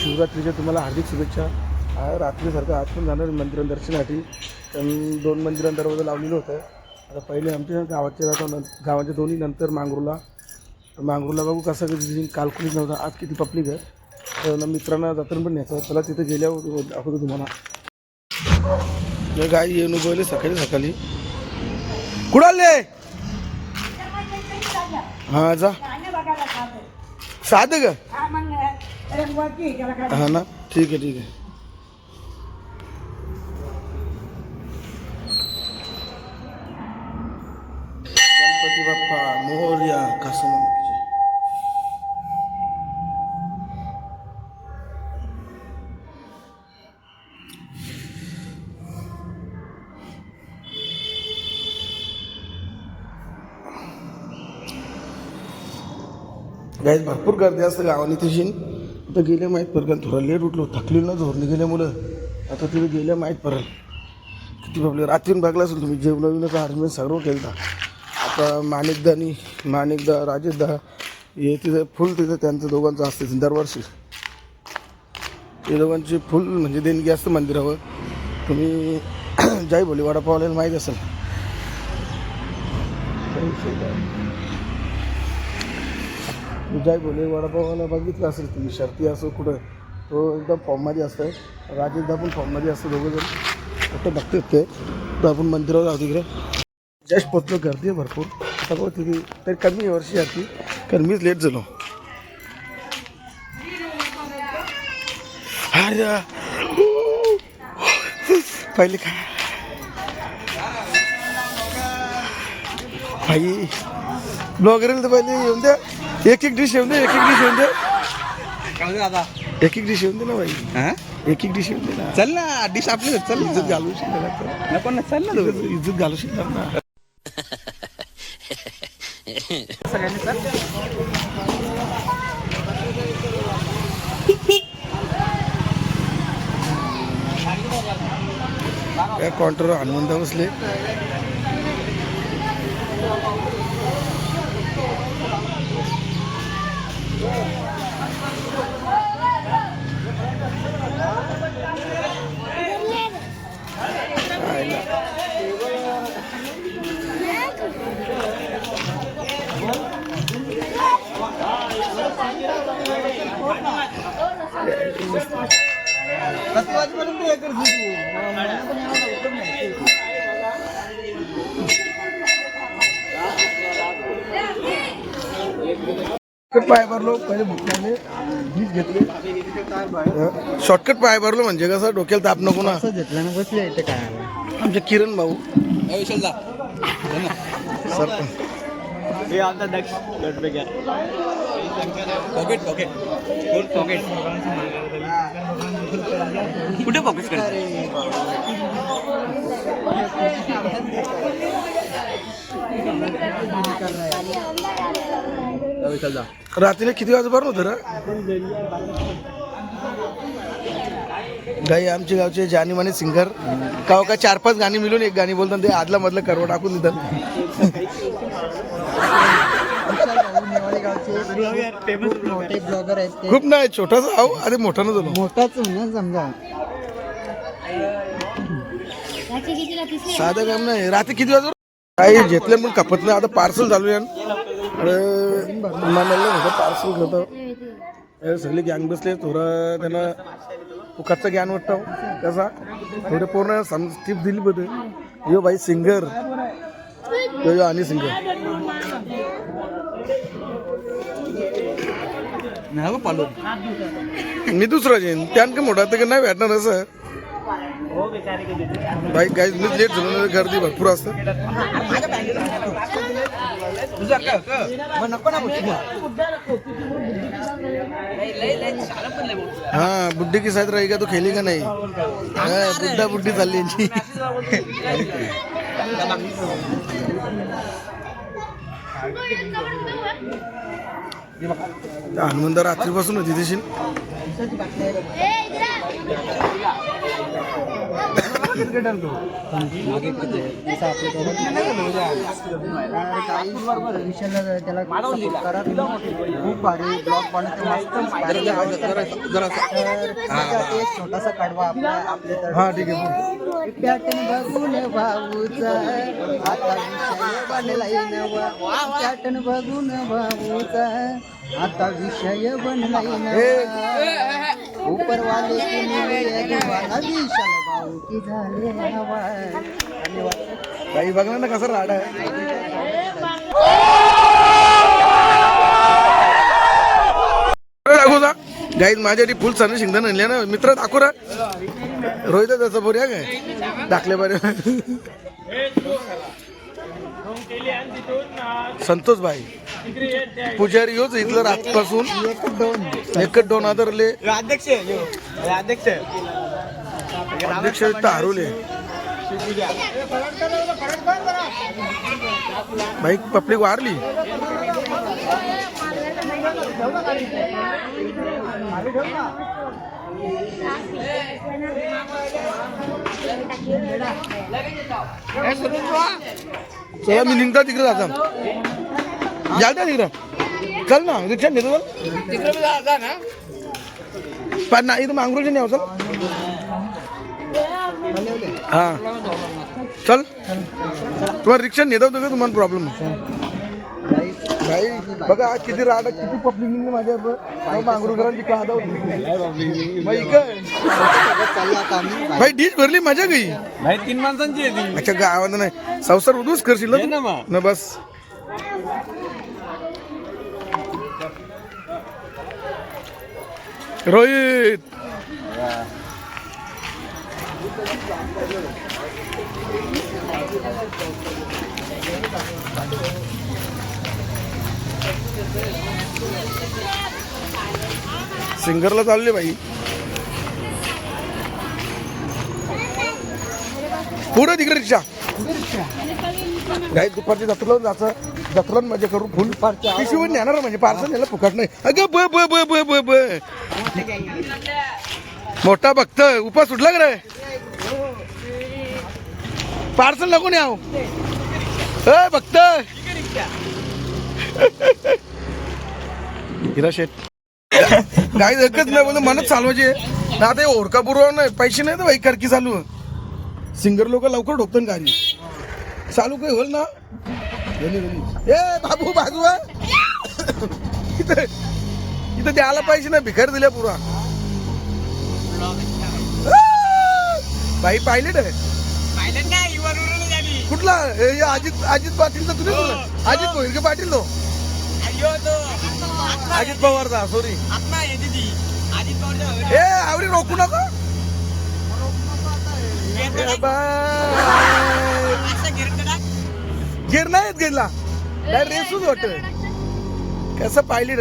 शिवरात्रीच्या तुम्हाला हार्दिक शुभेच्छा. रात्रीसारखं आज पण जाणार मंदिर दर्शनासाठी. दोन मंदिरां दरवाजा लावलेलं होतं. आता पहिले आमच्या गावाच्या जातो गावाच्या दोन्ही नंतर मांगरूला. मांगरूला बघू कसं कधी कालकुलीच नव्हतं. आज किती पब्लिक आहे. तर मित्रांना जाताना पण न्यायचं. चला तिथे गेल्यावर दाखवतो तुम्हाला. हे गाय येऊन उभवले सकाळी सकाळी. कुठं आले हां जा. साधं का हा ना ठीक आहे ठीक आहे गणपती बाप्पा मोर्या कासम गाईज भरपूर गर्दी असतं गावाने तशी आता गेले माहीत पडेल थोडा लेट उठलो थकलेलो ना झोरणे गेल्यामुळं आता तिथे गेल्या माहीत पडेल. किती बाबले रात्रीन बघला असेल तुम्ही जेवण अरेंजमेंट सर्व केलं आता माणिकदानी माणिकदा राजेशदा हे तिथं फुल तिथं त्यांचं दोघांचं असते दरवर्षी. ते दोघांची फुल म्हणजे देणगी असतं मंदिरावर. तुम्ही जाई भोले वडापावला माहीत असेल. जय बोले वडापावला बघितलं असेल तुम्ही शर्ती असो कुठं तो एकदम फॉर्ममध्ये असतो राजेशदा पण फॉर्ममध्ये असतो दोघं जण. कुठं बघतात ते. तर आपण मंदिरावर जाऊ तिकडे. जस्ट पोचलो गर्दी आहे भरपूर. आता बघ तिथे तरी कमी वर्षी आधी कारण मीच लेट झालो. अरे पहिले काय भाई ब्लॉगरला तर पहिले येऊन द्या. एक एक डिश येऊन द्या एक एक डिश येऊन आता एक एक डिश येऊन दे ना भाई हा? एक एक डिश येऊन दे ना. चल ना डिश आपली चल इज्जत घालू शकणार ना चल ना तू. इज्जत इज्जत घालू शकणार ना. सगळ्यांनी या काउंटरवर हनुमंत बसले. पाय भरलो पहिले भुकल्याने बीज घेतले. शॉर्टकट पाय भरलो म्हणजे कसं डोक्याला ताप नको ना. घेतलं ना बसले इथे काय आमचे किरण भाऊ. सर. हे दक्ष पॉकेट पॉकेट पॉकेट कुठे फोकस कर रात्रीला किती वाजे भरलो होतं गाई आमच्या गावचे जानी माने सिंगर का का चार पाच गाणी मिळून एक गाणी बोलतात ते आदला मधलं करवं टाकून देतात. मोठे ब्लॉगर आहेत ते. खूप नाही छोटासा आहो आधी मोठा न झालो मोठाच ना समजा. साधं काम नाही. रात्री किती वाजता? काही घेतले पण खपत नाही. आता पार्सल चालू आहे अरे होतं पार्सल घेतो सगळे गँग बसले थोडं त्यांना फुकटचा ज्ञान वाटतं. कसा थोडे पूर्ण सम टिप दिली बघ यो भाई सिंगर यो यो आणि सिंगर नाही पालो. मी दुसरा जेन. त्यान का मोठा तर नाही भेटणार असं? बाई काही मीच लेट झालो गर्दी भरपूर असतं. हाँ बुड्ढी के साथ रहेगा तो खेलेगा नहीं? हाँ, बुड्ढा बुड्ढी चालली यांची. हनुमंत रात्रीपासून होती तशी विषयाला त्याला करा खूप भारी मस्त एक छोटासा कडवा आपल्या आपल्या हा ठीक आहे पॅटर्न बघून भाऊचा. आता विषय बनलाय नवा पॅटर्न बघून भाऊचा आता विषय बनलाय नवा ऊपर वाले की मिळले तुम्हाला विशाल भाऊ की झाले हवा धन्यवाद बाई बघणार ना कसं राडा आहे. गाईत माझ्यासाठी फुल सण शिंगण आणले ना. मित्र दाखवू रा. रोहित त्याचं बोर्या काय? दाखले बरे. संतोष भाई. पुजारी होच इथलं रातपासून. एक दोन एकच दोन आदरले अध्यक्ष अध्यक्ष हरवले. भाई पब्लिक वारली. चला मी निघता तिकडे जाता जाल ना तिकडं चल ना रिक्षा नेतो चल पण नाही तर मांगरूच्या नाही चल हा चल तुम्हाला रिक्षा नेता होतं का तुम्हाला प्रॉब्लेम भाई बघा आज किती राड किती पब्लिक माझ्या मांगरूकरांची कादा होती आम्ही भाई डिश भरली मजा गई भाई तीन माणसांची आहे ती अच्छा गावात नाही संसार उदूच करशील ये? मग. ना बस रोहित. सिंगरला चालले बाई. पुढे तिकडे रिक्षा. गाई दुपारची जत्रेला जायचं. जत्रेला मजा करू फुल पिशवी नेणार म्हणजे पार्सल नेलं फुकट नाही. अगं ब ब ब ब ब ब. मोठा भक्त उपास सुटला का रे? पार्सल नको हो. नाही ए भक्त हिरा शेट. गाई एकच नाही बोलतो मनच चालवायचे ना आता ओरका पुरवा नाही पैसे नाही तर बाई करकी चालू सिंगर लोक लवकर ठोकतात गाडी. चालू काही होईल ना? ए बाबू बाजू इथं द्यायला पाहिजे ना भिकार दिल्या पुरा. बाई पायलट आहे. पाहिलं नाही वरून झाली कुठला? हे हे अजित अजित अजित भोईरके पाटील तो? अजित पवारचा सॉरी ए आवडी रोखू नका. गिर नाहीत गेला डायरेक्ट रेसूच वाटत कसं पाहिली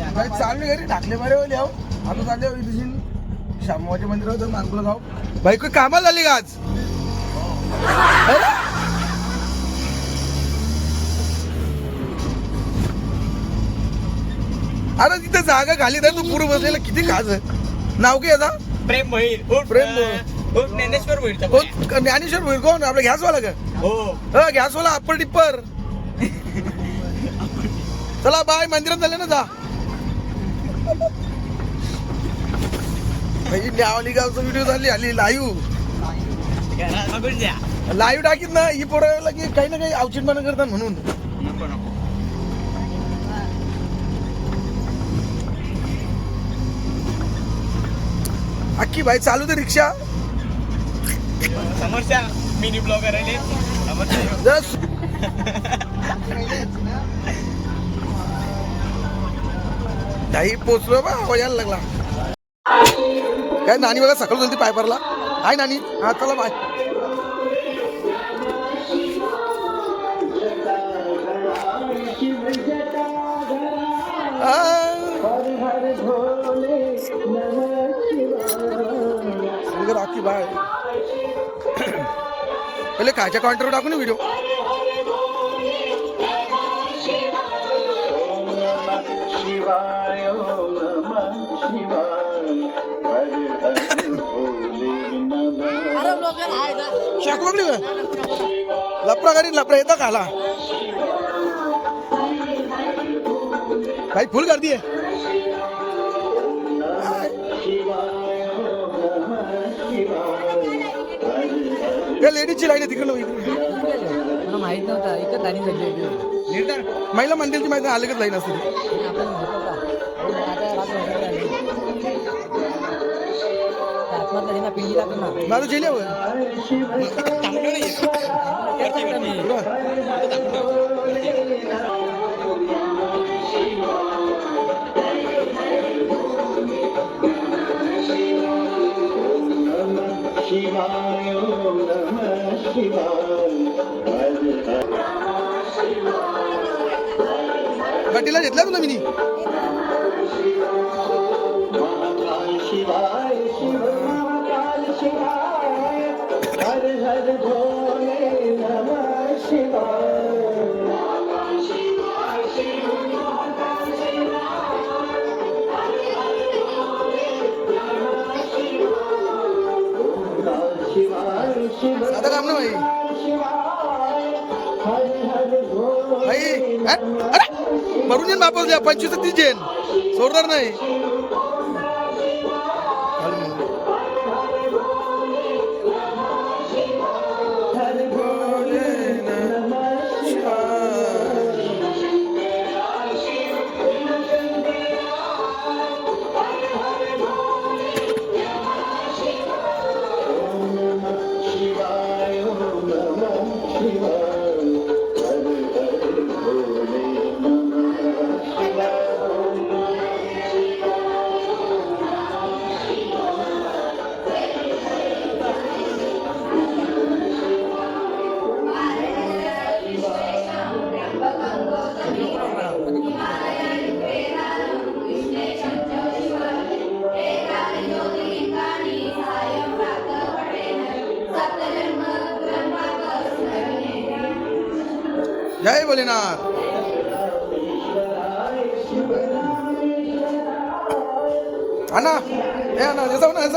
रसर चालली घरी टाकले मारे वाले आहो आता चालले हो इथे शामवाच्या मंदिरावर मानकुला जाऊ. बाई काही कामाला झाली का आज? अरे? अरे तिथे जागा खाली तर तू पुढे बसलेला. किती खास आहे. नाव काय आता? प्रेम भैर प्रेम हो ज्ञानेश्वर भैर हो, ज्ञानेश्वर भोईर कोण? आपला गॅसवाला का? हो. हा गॅसवाला अप्पर टिप्पर. चला बाय मंदिरात झाले ना जा. भाई न्यावली गावचा व्हिडिओ झाली आली लाईव्ह लाईव्ह टाकीत ना ही पोरायला की काही ना काही अवचितपणा करतात म्हणून. अख्खी बाई चालू दे रिक्षा. समोरच्या मिनी ब्लॉगर समोरच्या जरा नाही पोचलो बा आवाज यायला लागला. काय नानी बघा सकाळ झाली पाय पडला. हाय नानी. हा चला बाय. राखी बाय. पहिले खायच्या काउंटरवर टाकू ना व्हिडिओ का? लपडा गाडी लपडा येतं का आला? भाई फुल गर्दी आहे. लेडीजची लाईन आहे तिकडे माहीत नव्हता इथं तारी झाली महिला मंदिरची माहिती अलगच लाईन असते. ती. पिंडी लागतो ना माझं जेल्यावर गड्डीला घेतला तुला मी आता काम ना भाई भाई हट, अरे भरून येईन वापस द्या पंचवीस तीस येईन सोडणार नाही. जय भोलेनाथ अण्णा ए अण्णा हे जाऊ ना हे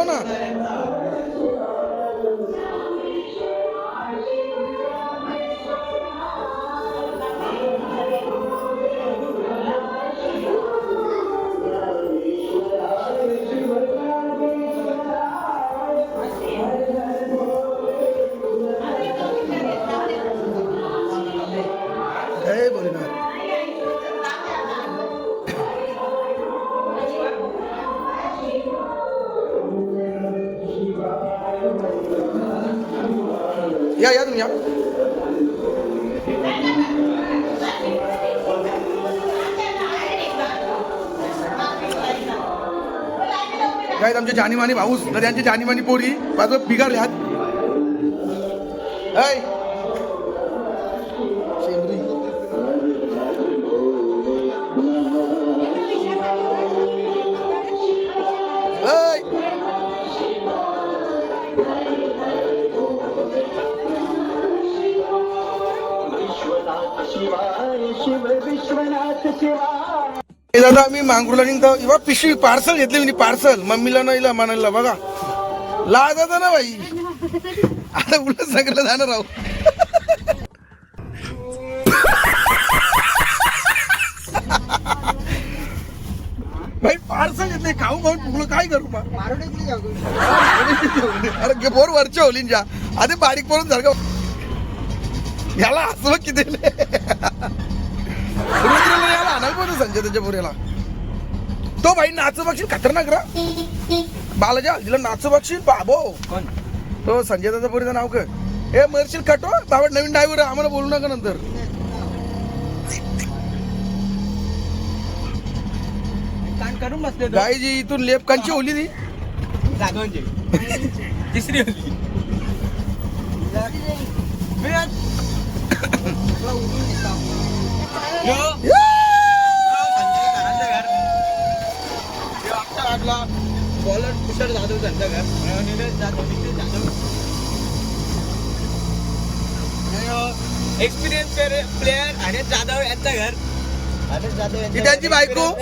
काय आमचे जानीमानी भाऊस. तर त्यांची जानीमानी पोरी. बाजू बिगारले हात. दादा मी मांगरूला निघतो. इवा पिशवी पार्सल घेतली मी पार्सल मम्मीला नाही म्हणायला बघा लाज आता ना बाई. आता उलट सगळं जाणार राहू भाई पार्सल घेतले खाऊ फुगलो काय करू मग? अरे बोर वरच्या आधी बारीक पडून सारखं याला बघ किती पाहिजे संजय त्याच्या पोऱ्याला तो भाई नाचू बघशील खतरनाक रा. बालाजी हल्दीला नाचू बघशील बाबो. कोण? तो संजय दादा पोरीचं नाव काय हे मरशील कटो बाबा नवीन ड्रायव्हर आम्हाला बोलू नका नंतर. कान करून बसले तो. गायजी इथून लेप कंची होली ती. जाधवांची तिसरी होती मी आज- यो, या! बॉलर कुशल जाधव त्यांचं घर आणि निलेश जाधव. निलेश जाधव एक्सपिरियन्स अनिल जाधव यांचं घर. जाधव त्यांची. बायको?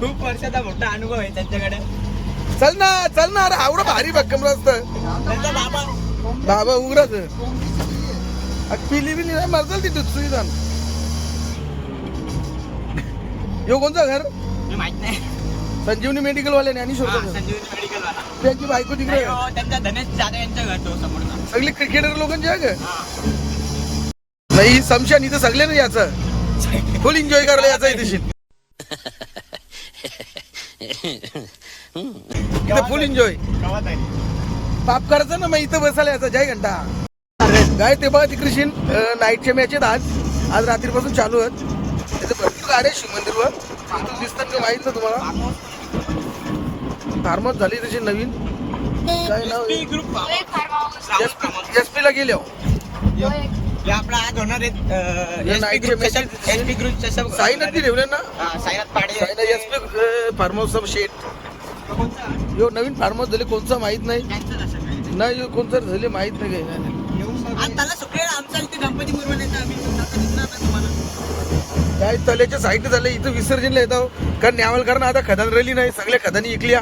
खूप वर्षाचा मोठा अनुभव आहे त्यांच्याकडे. चल ना चल ना अरे आवडं भारी भक्कम रस्त त्यांचा बाबा. बाबा उघडच पिली बिली नाही मरzal ती सुईदान यो कोणचं घर? मी माहीत नाही. संजीवनी मेडिकल वाल्याने आणि हा, शोधत संजीवनी मेडिकल वाला त्यांची बायको तिकडे नाही आहे. हो, त्यांचा धनेश जाधव यांच्या घर तो समोरचा. सगळे क्रिकेटर लोकांचे आहे का? हा. नाही समशान इथं सगळे नाही याचं. फुल एन्जॉय करायला याचा इथे इथं फुल एन्जॉय गावात आहे पाप करायचं ना मग इथं बसायला याचा जय घंटा. काय ते बघा तिकडे शिन नाईटचे मॅच आहेत आज. आज रात्रीपासून चालू आहेत. भरपूर गाड्या आहे शिव मंदिरवर. इथून दिसतात का माहीत ना तुम्हाला? फार्महाऊस झाली तशी नवीन. काय नाव एस पी ला गेले हो. आपला आज होणार साईनाथ ठेवले ना? Sainath Pade. Sainath S P farm house शेट यो नवीन फार्म हाऊस झाले कोणचा माहीत नाही. नाही यो कोणतं झाले माहीत नाही काय इथे गणपती काय तल्याच्या साईड झालं इथं विसर्जनला येतो कारण न्यावलकरांना आता खदान राहिली नाही सगळ्या खदानी इकल्या.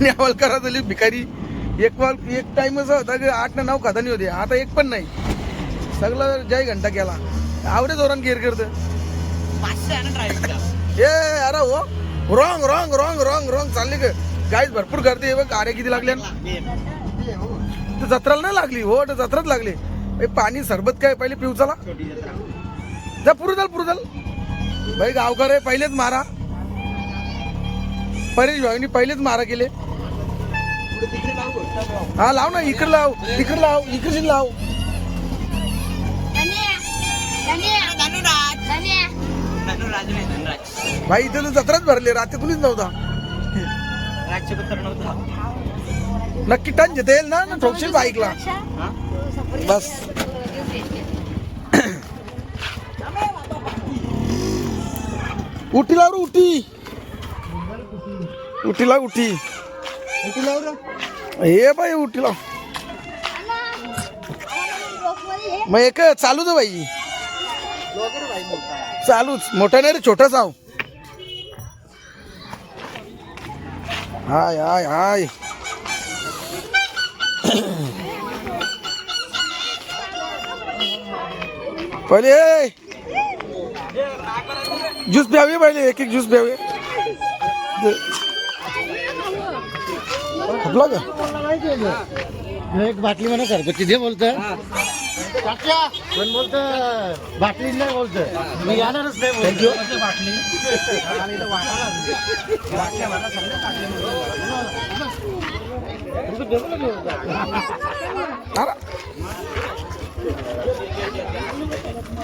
न्यावलकरा झाली भिकारी. एक वाल एक टाइम असा होता की आठ ना नऊ खदानी होते आता एक पण नाही. सगळं जय घंटा केला. आवडे जोरान गेर करत ए अरे हो. Wrong wrong wrong wrong wrong चालले ग. गाईज भरपूर गर्दी बघ. गाड्या किती लागल्या? जत्राला नाही लागली. हो जत्राच जत्रात लागली. पाणी सरबत काय? पहिले पिऊ चला. जा पुरू चाल पुरू चाल भाई गावकर आहे पहिलेच मारा. परेश भाईनी पहिलेच मारा केले. हा लाव ना इकडे लाव इकडे लाव इकडे लाव. भाई इथे तर जत्राच भरले रात्री कुणीच नव्हता. नक्की टन येता येईल ना ना ठोकशील बाईकला. बस. उटीला रे उटी उटीला उठी. हे बाई उटीला मग एक चालूच आहे बाई. चालूच. मोठा नाही रे छोटाच आव हाय हाय हाय. पहिले ज्यूस प्यावे पहिले? एक एक ज्यूस प्यावे खपला का एक बाटली म्हणा सरबतची दे बोलत पण बोलत बाटली नाही बोलत। मी येणारच नाही बोलतो मारा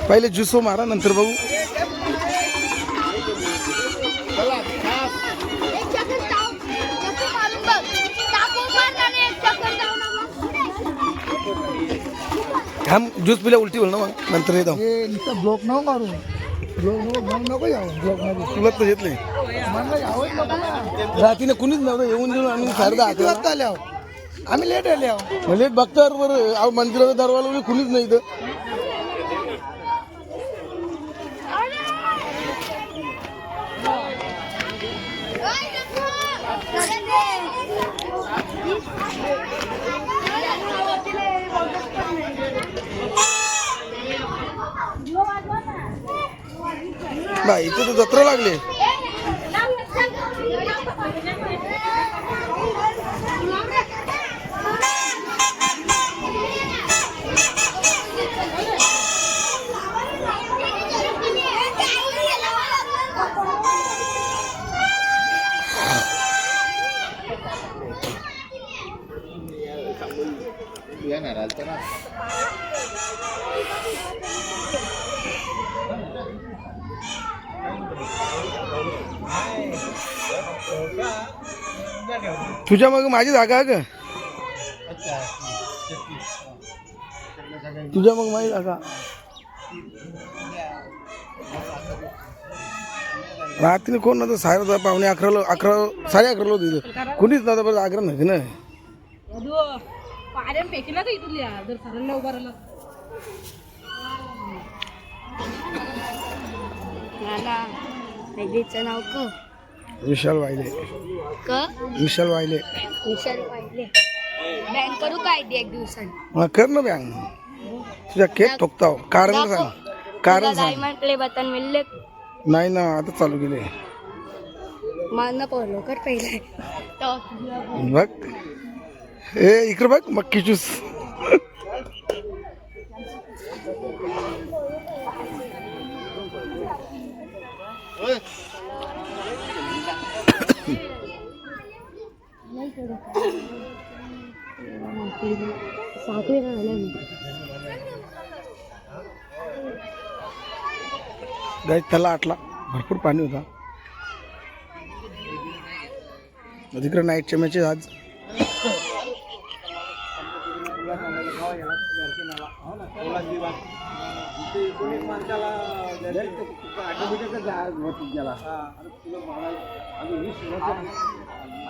पहिले ज्यूस मारा नंतर बघू हम ज्यूस पिल्या उलटी होईल ना मग? नंतर येतो नुसतं ब्लॉक नको मारू. ब्लॉक नको ब्लॉक नको जाऊ ब्लॉक नको. तुला तर येत नाही. मला यावंच नको ना रात्रीने कुणीच नव्हतं येऊन देऊन आम्ही सारदा किती वाजता आले आहो आम्ही लेट आले आहो म्हणजे बघता बरं. मंदिराचा दरवाजा कुणीच नाही इथं. नाही इथे तर जत्रा लागली. तुझ्या मग माझी जागा का? तुझ्या मग माझी जागा. रात्री कोण नव्हतं? साडे पावणे अकराला अकरा साडे अकराला होतं इथं. कुणीच नव्हतं बरं अकरा नाही ना. नाव क विशाल वायले. क? विशाल वायले. विशाल पाहिले बँक करू काय ते एक दिवसांनी? मग कर ना बँग तुझ्या केक ठोकताव. कारण सांग. कारण सांग. डायमंड प्ले बटन मिळले? नाही ना आता चालू केले. मान पडलो कर पहिले. तो बघ. ए इकडे बघ मक्की ज्यूस साखळी राहिल्या मी गाय त्याला आटला. भरपूर पाणी होता. अधिकृत नाईटच्या मॅचेस आज.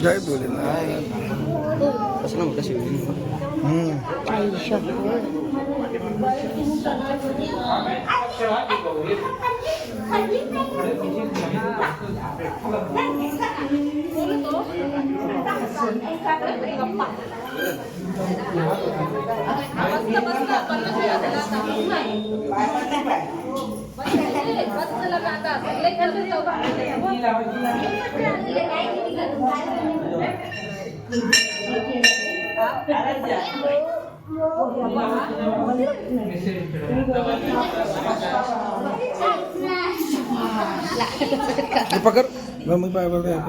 जय भोलेनाथ हम्म. हे पकड मग मी पाय बरं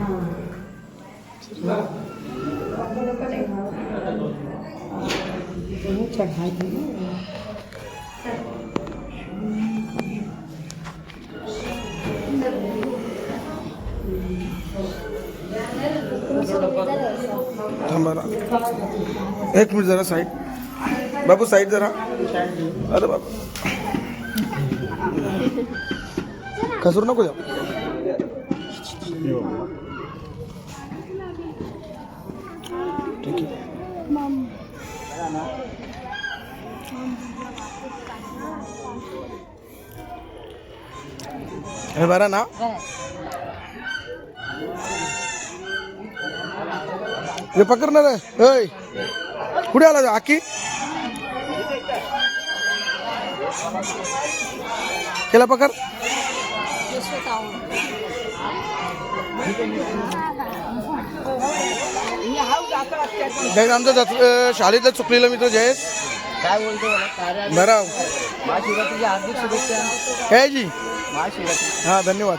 थांबा ना. एक मिनिट जरा साईड बाबू साईड जरा. अरे बाबू खसरू नको जाऊ. ठीक आहे हे बरं ना? हे पकडणार आहे ऐ. कुठे आला तो? आकी केला पकड. आमचा अं, शाळेतला चुकलेला मित्र जयेश. काय बोलतो बरं. हार्दिक शुभेच्छा. काय जी. महाशिवरात्री. हा धन्यवाद.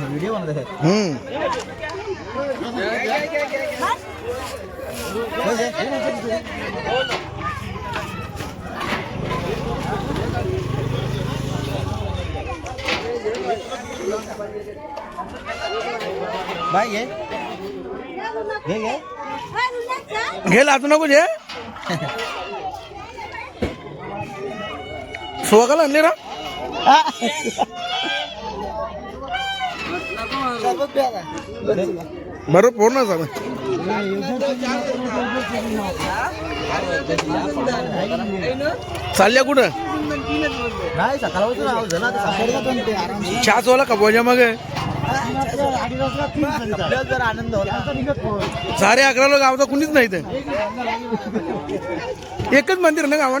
व्हिडिओ बनवत आहे हम्म बाय घे घे घे घे लाचू नको जे सोगाला आणले ना बरोबर पूर्ण झालं. चालल्या कुठं? नाही सकाळ का बोजा मग? आपल्याला अकरा लोक साडे अकराला गावचा कुणीच नाही तर एकच मंदिर ना गावात?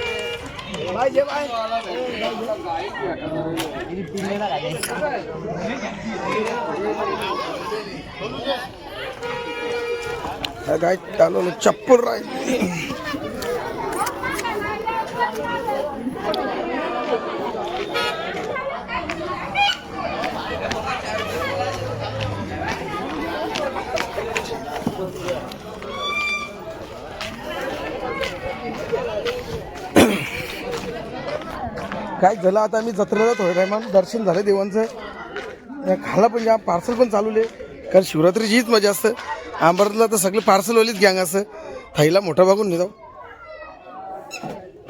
काय चालवलं चप्पल राहील. काय झालं आता आम्ही जत्रेला थोड्या टायमान दर्शन झालं देवांचं. खाला पण जाम पार्सल पण चालवले कारण शिवरात्रीची हीच मजा असतं. आंबरला तर सगळे पार्सलवालीच गँग असतं थाईला मोठा बघून नाही जाऊ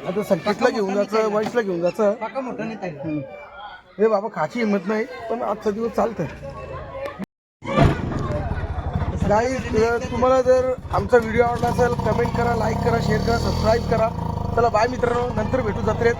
आता संकेतला घेऊन जायचं वाईसला घेऊन जायचं. हे बाबा खाची हिंमत नाही पण आजचा दिवस चालतंय. काही तुम्हाला जर आमचा व्हिडिओ आवडला असेल कमेंट करा लाईक करा शेअर करा सबस्क्राईब करा. चला बाय मित्रांनो. नंतर भेटू जत्रेत.